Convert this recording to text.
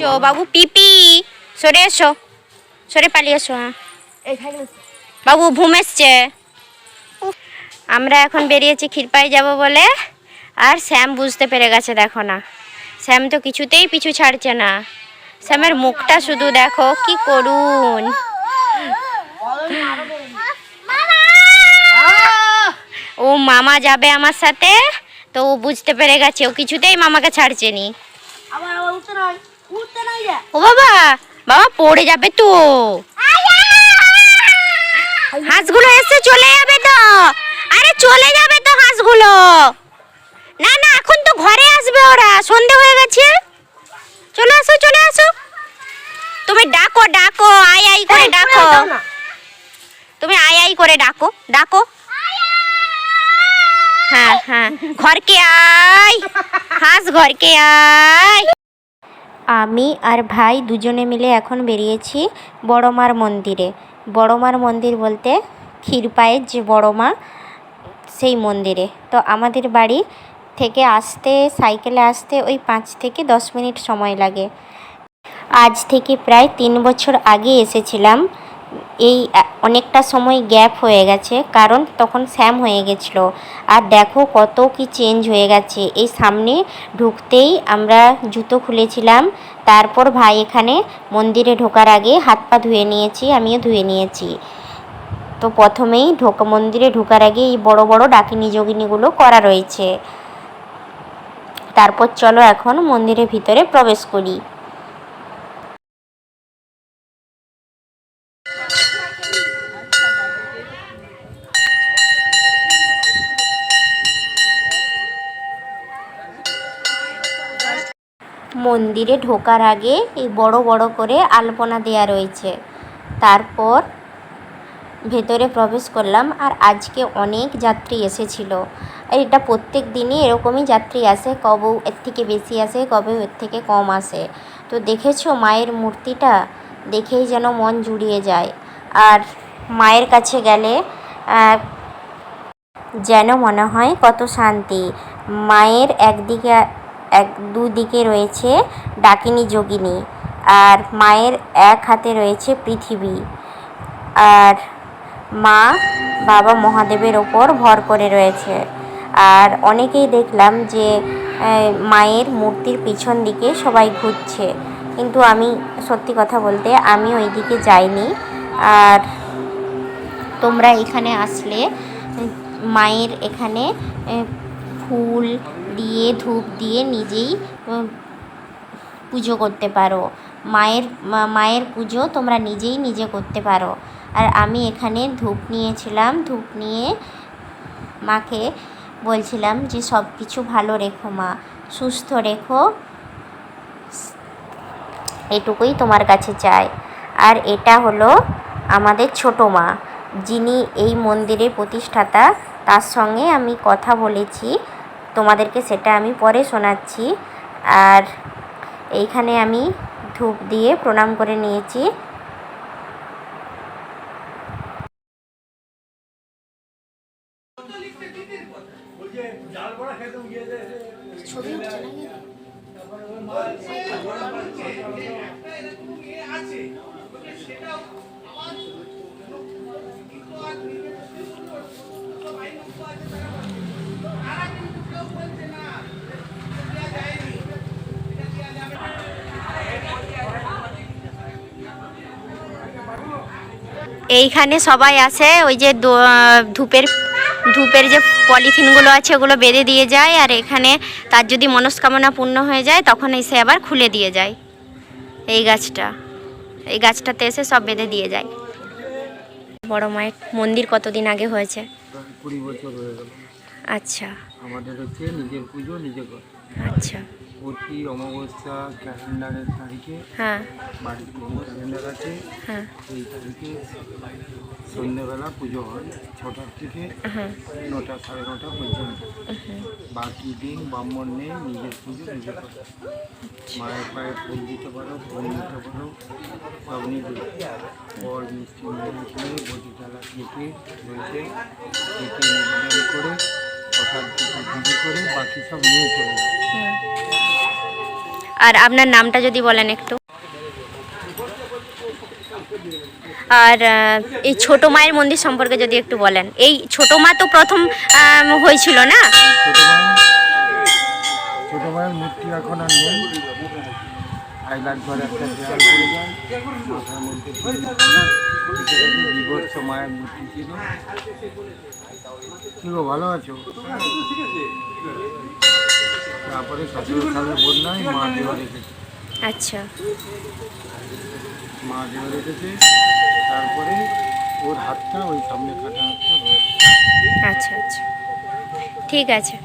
চো বাবু পিপি সরে এসো। সরে পালিয়ে এসো হ্যাঁ। বাবু, ঘুম এসছে। আমরা এখন বেরিয়েছি ক্ষীরপাই যাব বলে। আর শ্যাম বুঝতে পেরে গেছে, দেখো না। শ্যাম তো কিছুতেই পিছু ছাড়ছে না। শ্যামের মুখটা শুধু দেখো, কি করুন ও মামা যাবে আমার সাথে তো ও বুঝতে পেরে গেছে ও কিছুতেই মামাকে ছাড়ছে নি। ও বাবা বাবা পড়ে যাবে তো। হাঁসগুলো এসে চলে যাবে তো। আরে চলে যাবে তো হাঁসগুলো। না না এখন তো ঘরে আসবে ওরা সন্ধে হয়ে গেছে। চলে আসো চলে আসো। তুমি ডাকো ডাকো আই আই করে ডাকো। তুমি আই আই করে ডাকো ডাকো। হ্যাঁ হ্যাঁ। ঘরকে আয়। হাঁস, ঘরকে আয়। আমি আর ভাই দুজনে মিলে এখন বেরিয়েছি বড়মার মন্দিরে। বড়মার মন্দির বলতে ক্ষীরপায়ের যে বড়মা, সেই মন্দিরে। তো আমাদের বাড়ি থেকে আসতে, সাইকেলে আসতে ওই পাঁচ থেকে দশ মিনিট সময় লাগে। আজ থেকে প্রায় তিন বছর আগে এসেছিলাম। এই অনেকটা সময় গ্যাপ হয়ে গেছে, কারণ তখন স্যাম হয়ে গেছিল। আর দেখো কত কি চেঞ্জ হয়ে গেছে। এই সামনে ঢুকতেই আমরা জুতো খুলেছিলাম, তারপর ভাই এখানে মন্দিরে ঢোকার আগে হাত পা ধুয়ে নিয়েছি, আমিও ধুয়ে নিয়েছি। তো প্রথমেই ঢোকা, মন্দিরে ঢোকার আগে এই বড় বড় ডাকিনী যোগিনীগুলো করা রয়েছে। তারপর চলো এখন মন্দিরের ভিতরে প্রবেশ করি। মন্দিরে ঢোকার আগে এই বড় বড় করে আলপনা দেয়া রয়েছে। তারপর ভেতরে প্রবেশ করলাম আর আজকে অনেক যাত্রী এসেছিল। আর এটা প্রত্যেক দিনই এরকমই যাত্রী আসে, কবে এর থেকে বেশি আসে, কবে এর থেকে কম আসে। তো দেখেছ মায়ের মূর্তিটা? দেখেই যেন মন জুড়িয়ে যায়। আর মায়ের কাছে গেলে যেন মনে হয় কত শান্তি। মায়ের একদিকে এক দুদিকে রয়েছে ডাকিনী, যোগিনী আর মায়ের এক হাতে রয়েছে পৃথিবী। আর মা বাবা মহাদেবের ওপর ভর করে রয়েছে। আর অনেকেই দেখলাম যে মায়ের মূর্তির পিছন দিকে সবাই ঘুরছে। কিন্তু আমি, সত্যি কথা বলতে, আমি ওই দিকে যাইনি। আর তোমরা এখানে আসলে মায়ের এখানে ফুল দিয়ে ধূপ দিয়ে নিজেই পুজো করতে পারো। মায়ের মায়ের পুজো তোমরা নিজেই নিজে করতে পারো। আর আমি এখানে ধূপ নিয়েছিলাম, ধূপ নিয়ে মাকে বলছিলাম যে সব কিছু ভালো রেখো মা, সুস্থ রেখো। এটুকুই তোমার কাছে চাই। আর এটা হলো আমাদের ছোটো মা, যিনি এই মন্দিরের প্রতিষ্ঠাতা। তার সঙ্গে আমি কথা বলেছি। তোমাদেরকে সেটা আমি পরে শোনাচ্ছি। আর এইখানে আমি ধূপ দিয়ে প্রণাম করে নিয়েছি। এইখানে সবাই আসে ওই যে ধূপের ধূপের যে পলিথিনগুলো আছে ওগুলো বেঁধে দিয়ে যায় আর এখানে তার যদি মনস্কামনা পূর্ণ হয়ে যায় তখন এসে আবার খুলে দিয়ে যায়। এই গাছটা এই গাছটাতে এসে সব বেঁধে দিয়ে যায়। বড় মায়ের মন্দির কতদিন আগে হয়েছে? হয়ে আচ্ছা। আমাদের হচ্ছে নিজের পুজো নিজে কর আচ্ছা। প্রতি অমাবস্যা ক্যালেন্ডারের তারিখে হ্যাঁ। বাড়িতে ক্যালেন্ডার আছে। হ্যাঁ। সেই তারিখে সন্ধ্যেবেলা পুজো হয় ছটার থেকে হ্যাঁ। নটা সাড়ে নটা পর্যন্ত। বাকি দিন ব্রাহ্মণ নেই নিজের পুজো নিজে করে মায়ের পায়ে ফুল দিতে পারো ফুল দিতে পারো সব নিজে ফল মিষ্টি নিয়ে খেয়ে বটি চালা খেতে বলতে খেতে নিবেদন করে করে বাকি সব নিয়ে চলে আর আপনার নামটা যদি বলেন একটু। আর এই ছোট মায়ের মন্দির সম্পর্কে যদি একটু বলেন। এই ছোট মা তো প্রথম হয়েছিল না? ছোট মায়ের মূর্তি এখন আর নেই। আইলার ঘরে একটা দেয়াল করে যায়। মাথার মধ্যে বিভৎস মায়ের মূর্তি ছিল। কি গো ভালো আছো? তারপরে সতেরো সালের বন্যায় মা দেওয়া রেখেছে আচ্ছা। মা দেওয়া রেখেছে তারপরে ওর হাতটা ওই সামনে কাটা হাতটা আচ্ছা আচ্ছা। ঠিক আছে।